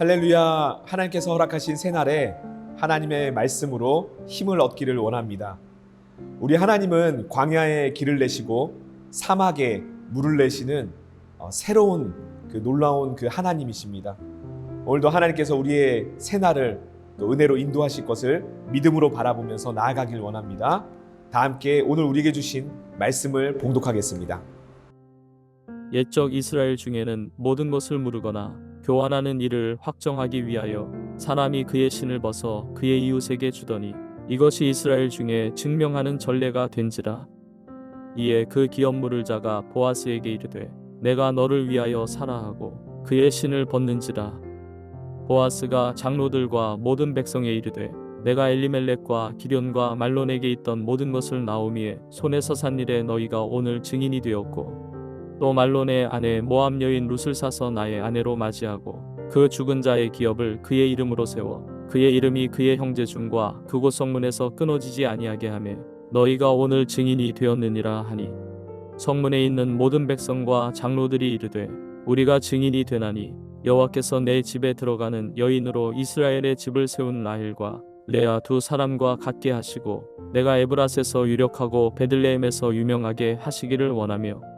할렐루야. 하나님께서 허락하신 새날에 하나님의 말씀으로 힘을 얻기를 원합니다. 우리 하나님은 광야에 길을 내시고 사막에 물을 내시는 어, 새로운 그 놀라운 그 하나님이십니다. 오늘도 하나님께서 우리의 새날을 또 은혜로 인도하실 것을 믿음으로 바라보면서 나아가길 원합니다. 다 함께 오늘 우리에게 주신 말씀을 봉독하겠습니다. 옛적 이스라엘 중에는 모든 것을 물으거나 교환하는 일을 확정하기 위하여 사람이 그의 신을 벗어 그의 이웃에게 주더니 이것이 이스라엘 중에 증명하는 전례가 된지라. 이에 그 기업 물을 자가 보아스에게 이르되 내가 너를 위하여 사라 하고 그의 신을 벗는지라. 보아스가 장로들과 모든 백성에 이르되 내가 엘리멜렉과 기련과 말론에게 있던 모든 것을 나오미의 손에서 산 일에 너희가 오늘 증인이 되었고 또 말론의 아내 모함 여인 룻을 사서 나의 아내로 맞이하고 그 죽은 자의 기업을 그의 이름으로 세워 그의 이름이 그의 형제 중과 그곳 성문에서 끊어지지 아니하게 하매 너희가 오늘 증인이 되었느니라 하니. 성문에 있는 모든 백성과 장로들이 이르되 우리가 증인이 되나니 여호와께서 내 집에 들어가는 여인으로 이스라엘의 집을 세운 라헬과 레아 두 사람과 같게 하시고 내가 에브라스에서 유력하고 베들레헴에서 유명하게 하시기를 원하며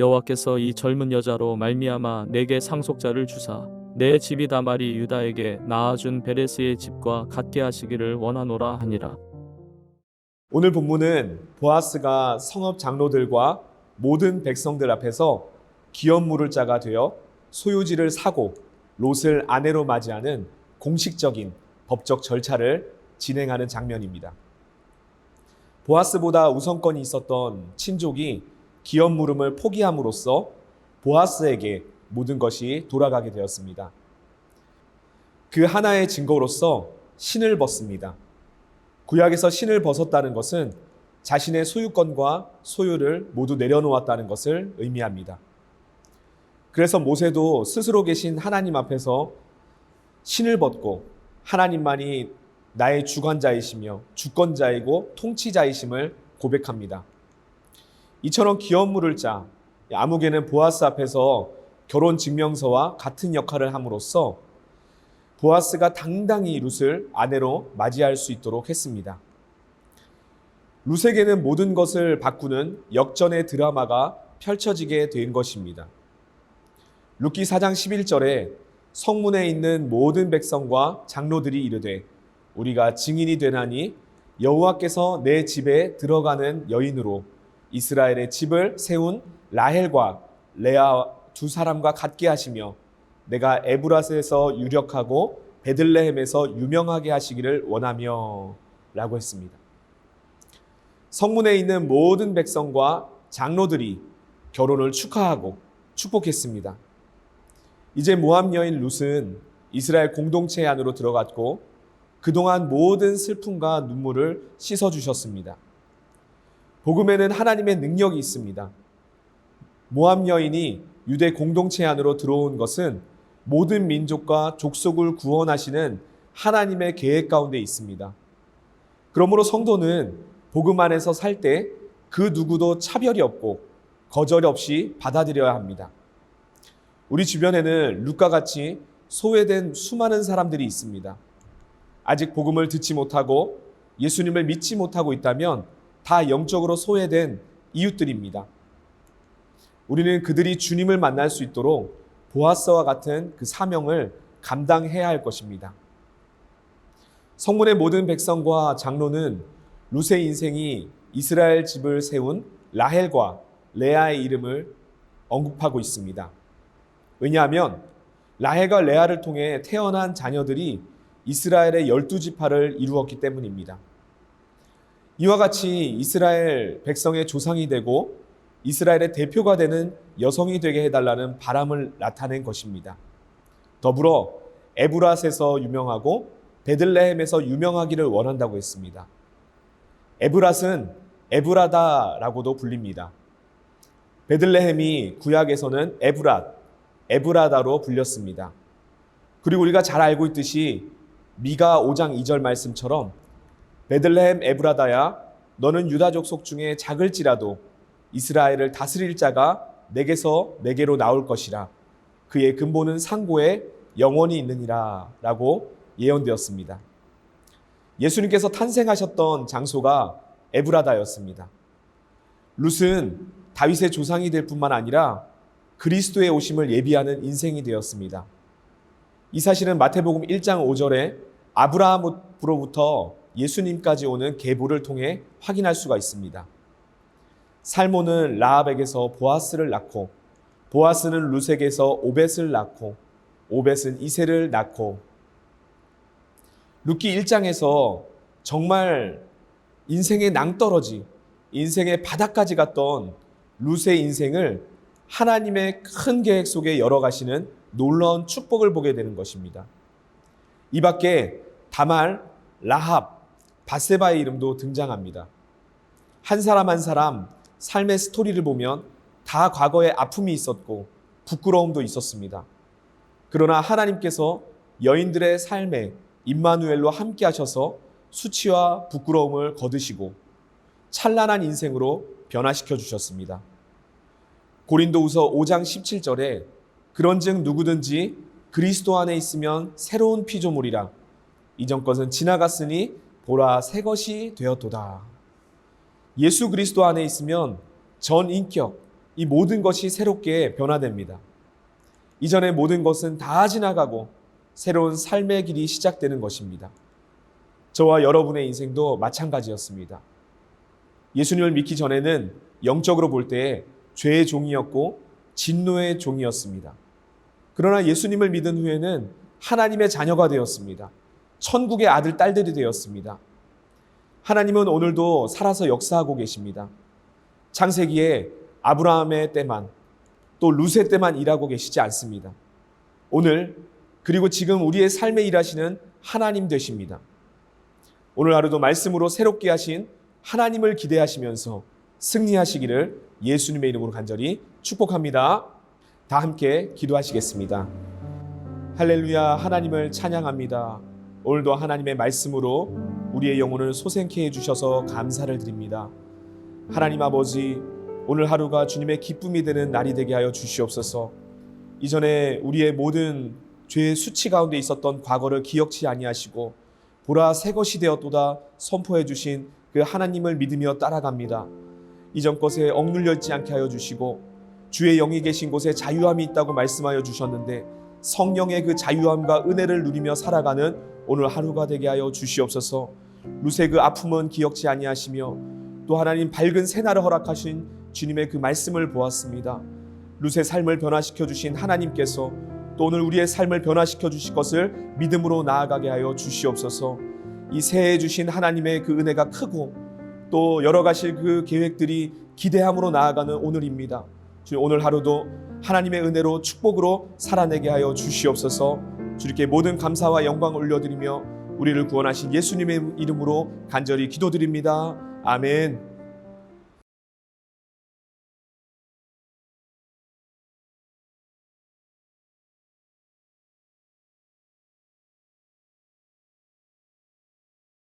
여호와께서 이 젊은 여자로 말미암아 내게 상속자를 주사 내 집이 다말이 유다에게 낳아준 베레스의 집과 같게 하시기를 원하노라 하니라. 오늘 본문은 보아스가 성읍 장로들과 모든 백성들 앞에서 기업 물을 자가 되어 소유지를 사고 롯을 아내로 맞이하는 공식적인 법적 절차를 진행하는 장면입니다. 보아스보다 우선권이 있었던 친족이 기업 물음을 포기함으로써 보아스에게 모든 것이 돌아가게 되었습니다. 그 하나의 증거로서 신을 벗습니다. 구약에서 신을 벗었다는 것은 자신의 소유권과 소유를 모두 내려놓았다는 것을 의미합니다. 그래서 모세도 스스로 계신 하나님 앞에서 신을 벗고 하나님만이 나의 주관자이시며 주권자이고 통치자이심을 고백합니다. 이처럼 기업 물을 자 아무개는 보아스 앞에서 결혼 증명서와 같은 역할을 함으로써 보아스가 당당히 룻을 아내로 맞이할 수 있도록 했습니다. 룻에게는 모든 것을 바꾸는 역전의 드라마가 펼쳐지게 된 것입니다. 룻기 4장 11절에 성문에 있는 모든 백성과 장로들이 이르되 우리가 증인이 되나니 여호와께서 내 집에 들어가는 여인으로 이스라엘의 집을 세운 라헬과 레아 두 사람과 같게 하시며 내가 에브라스에서 유력하고 베들레헴에서 유명하게 하시기를 원하며 라고 했습니다. 성문에 있는 모든 백성과 장로들이 결혼을 축하하고 축복했습니다. 이제 모함 여인 룻은 이스라엘 공동체 안으로 들어갔고 그동안 모든 슬픔과 눈물을 씻어 주셨습니다. 복음에는 하나님의 능력이 있습니다. 모함 여인이 유대 공동체 안으로 들어온 것은 모든 민족과 족속을 구원하시는 하나님의 계획 가운데 있습니다. 그러므로 성도는 복음 안에서 살 때 그 누구도 차별이 없고 거절 없이 받아들여야 합니다. 우리 주변에는 룻과 같이 소외된 수많은 사람들이 있습니다. 아직 복음을 듣지 못하고 예수님을 믿지 못하고 있다면 다 영적으로 소외된 이웃들입니다. 우리는 그들이 주님을 만날 수 있도록 보아스와 같은 그 사명을 감당해야 할 것입니다. 성문의 모든 백성과 장로는 룻의 인생이 이스라엘 집을 세운 라헬과 레아의 이름을 언급하고 있습니다. 왜냐하면 라헬과 레아를 통해 태어난 자녀들이 이스라엘의 열두 지파를 이루었기 때문입니다. 이와 같이 이스라엘 백성의 조상이 되고 이스라엘의 대표가 되는 여성이 되게 해달라는 바람을 나타낸 것입니다. 더불어 에브라스에서 유명하고 베들레헴에서 유명하기를 원한다고 했습니다. 에브라스는 에브라다라고도 불립니다. 베들레헴이 구약에서는 에브랏, 에브라다로 불렸습니다. 그리고 우리가 잘 알고 있듯이 미가 5장 2절 말씀처럼 베들레헴 에브라다야 너는 유다 족속 중에 작을지라도 이스라엘을 다스릴 자가 내게서 내게로 나올 것이라 그의 근본은 상고에 영원히 있느니라라고 예언되었습니다. 예수님께서 탄생하셨던 장소가 에브라다였습니다. 룻은 다윗의 조상이 될 뿐만 아니라 그리스도의 오심을 예비하는 인생이 되었습니다. 이 사실은 마태복음 1장 5절에 아브라함으로부터 예수님까지 오는 계보를 통해 확인할 수가 있습니다. 살모는 라합에게서 보아스를 낳고 보아스는 룻에게서 오벳을 낳고 오벳은 이세를 낳고 룻기 1장에서 정말 인생의 낭떠러지, 인생의 바닥까지 갔던 룻의 인생을 하나님의 큰 계획 속에 열어가시는 놀라운 축복을 보게 되는 것입니다. 이 밖에 다말, 라합, 바세바의 이름도 등장합니다. 한 사람 한 사람 삶의 스토리를 보면 다 과거에 아픔이 있었고 부끄러움도 있었습니다. 그러나 하나님께서 여인들의 삶에 임마누엘로 함께 하셔서 수치와 부끄러움을 거두시고 찬란한 인생으로 변화시켜 주셨습니다. 고린도후서 5장 17절에 그런즉 누구든지 그리스도 안에 있으면 새로운 피조물이라 이전 것은 지나갔으니 보라 새 것이 되었도다. 예수 그리스도 안에 있으면 전 인격 이 모든 것이 새롭게 변화됩니다. 이전의 모든 것은 다 지나가고 새로운 삶의 길이 시작되는 것입니다. 저와 여러분의 인생도 마찬가지였습니다. 예수님을 믿기 전에는 영적으로 볼 때 죄의 종이었고 진노의 종이었습니다. 그러나 예수님을 믿은 후에는 하나님의 자녀가 되었습니다. 천국의 아들, 딸들이 되었습니다. 하나님은 오늘도 살아서 역사하고 계십니다. 창세기에 아브라함의 때만 또 루세 때만 일하고 계시지 않습니다. 오늘 그리고 지금 우리의 삶에 일하시는 하나님 되십니다. 오늘 하루도 말씀으로 새롭게 하신 하나님을 기대하시면서 승리하시기를 예수님의 이름으로 간절히 축복합니다. 다 함께 기도하시겠습니다. 할렐루야 하나님을 찬양합니다. 오늘도 하나님의 말씀으로 우리의 영혼을 소생케 해 주셔서 감사를 드립니다. 하나님 아버지 오늘 하루가 주님의 기쁨이 되는 날이 되게 하여 주시옵소서. 이전에 우리의 모든 죄의 수치 가운데 있었던 과거를 기억치 아니하시고 보라 새 것이 되었도다 선포해 주신 그 하나님을 믿으며 따라갑니다. 이전 것에 억눌려 있지 않게 하여 주시고 주의 영이 계신 곳에 자유함이 있다고 말씀하여 주셨는데 성령의 그 자유함과 은혜를 누리며 살아가는 오늘 하루가 되게 하여 주시옵소서. 루세 그 아픔은 기억지 아니하시며 또 하나님 밝은 새날을 허락하신 주님의 그 말씀을 보았습니다. 루세 삶을 변화시켜 주신 하나님께서 또 오늘 우리의 삶을 변화시켜 주실 것을 믿음으로 나아가게 하여 주시옵소서. 이 새해 주신 하나님의 그 은혜가 크고 또 열어가실 그 계획들이 기대함으로 나아가는 오늘입니다. 주님 오늘 하루도 하나님의 은혜로 축복으로 살아내게 하여 주시옵소서. 주님께 모든 감사와 영광을 올려드리며 우리를 구원하신 예수님의 이름으로 간절히 기도드립니다. 아멘.